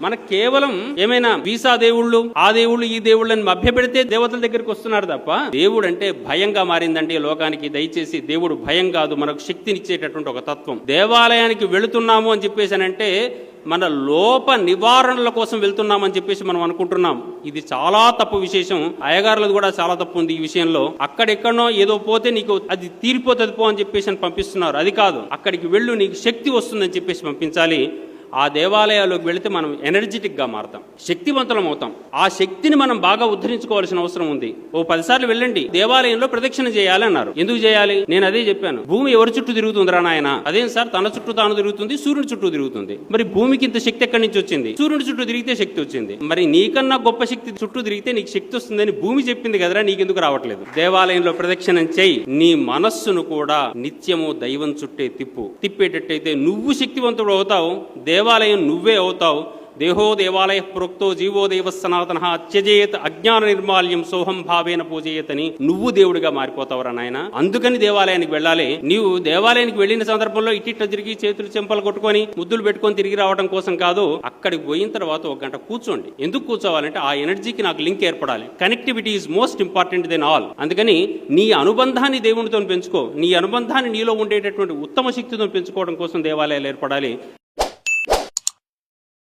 మనకు కేవలం ఏమైనా వీసా దేవుళ్ళు ఆ దేవుళ్ళు ఈ దేవుళ్ళని మభ్యపెడితే దేవతల దగ్గరికి వస్తున్నారు తప్ప దేవుడు అంటే భయంగా మారిందండి లోకానికి. దయచేసి దేవుడు భయం కాదు మనకు శక్తినిచ్చేటటువంటి ఒక తత్వం. దేవాలయానికి వెళుతున్నాము అని చెప్పేసానంటే మన లోప నివారణల కోసం వెళ్తున్నామని చెప్పేసి మనం అనుకుంటున్నాం. ఇది చాలా తప్పు విశేషం. అయ్యగారులది కూడా చాలా తప్పు ఉంది ఈ విషయంలో. అక్కడెక్కడనో ఏదో పోతే నీకు అది తీరిపోతుంది పో అని చెప్పేసి అని పంపిస్తున్నారు. అది కాదు అక్కడికి వెళ్ళు నీకు శక్తి వస్తుందని చెప్పేసి పంపించాలి. ఆ దేవాలయాల్లోకి వెళితే మనం ఎనర్జెటిక్గా మారతాం శక్తివంతులం అవుతాం. ఆ శక్తిని మనం బాగా ఉద్ధరించుకోవాల్సిన అవసరం ఉంది. ఓ పదిసార్లు వెళ్ళండి దేవాలయంలో ప్రదక్షిణ చేయాలి అన్నారు. ఎందుకు చేయాలి? నేను అదే చెప్పాను. భూమి ఎవరి చుట్టూ తిరుగుతుందిరా నాయన? అదేం సార్? తన చుట్టూ తాను తిరుగుతుంది సూర్యుని చుట్టూ తిరుగుతుంది. మరి భూమికి ఇంత శక్తి ఎక్కడి నుంచి వచ్చింది? సూర్యుని చుట్టూ తిరిగితే శక్తి వచ్చింది. మరి నీకన్నా గొప్ప శక్తి చుట్టూ తిరిగితే నీకు శక్తి వస్తుందని భూమి చెప్పింది కదరా నీకెందుకు రావట్లేదు? దేవాలయంలో ప్రదక్షిణం చేయి. నీ మనస్సును కూడా నిత్యము దైవం చుట్టే తిప్పు. తిప్పేటట్టయితే నువ్వు శక్తివంతుడు అవుతావు దేవాలయం నువ్వే అవుతావు. దేహో దేవాలయ ప్రోక్తో జీవో దేవ సనాతన అత్యజేయత అజ్ఞాన నిర్మాల్యం సోహం భావేన పూజయతని నువ్వు దేవుడిగా మారిపోతావురా నాయన. అందుకని దేవాలయానికి వెళ్ళాలి. నీవు దేవాలయానికి వెళ్ళిన సందర్భంలో ఇట్టిట్ట తిరిగి చేతులు చెంపలు కొట్టుకొని ముద్దులు పెట్టుకొని తిరిగి రావడం కోసం కాదు అక్కడికి పోయిన తర్వాత ఒక గంట కూర్చోండి. ఎందుకు కూర్చోవాలంటే ఆ ఎనర్జీకి నాకు లింక్ ఏర్పడాలి. Connectivity is most important then all. అందుకని నీ అనుబంధాన్ని దేవునితో పెంచుకో. నీ అనుబంధాన్ని నీలో ఉండేటటువంటి ఉత్తమ శక్తితో పెంచుకోవడం కోసం దేవాలయాలు ఏర్పడాలి.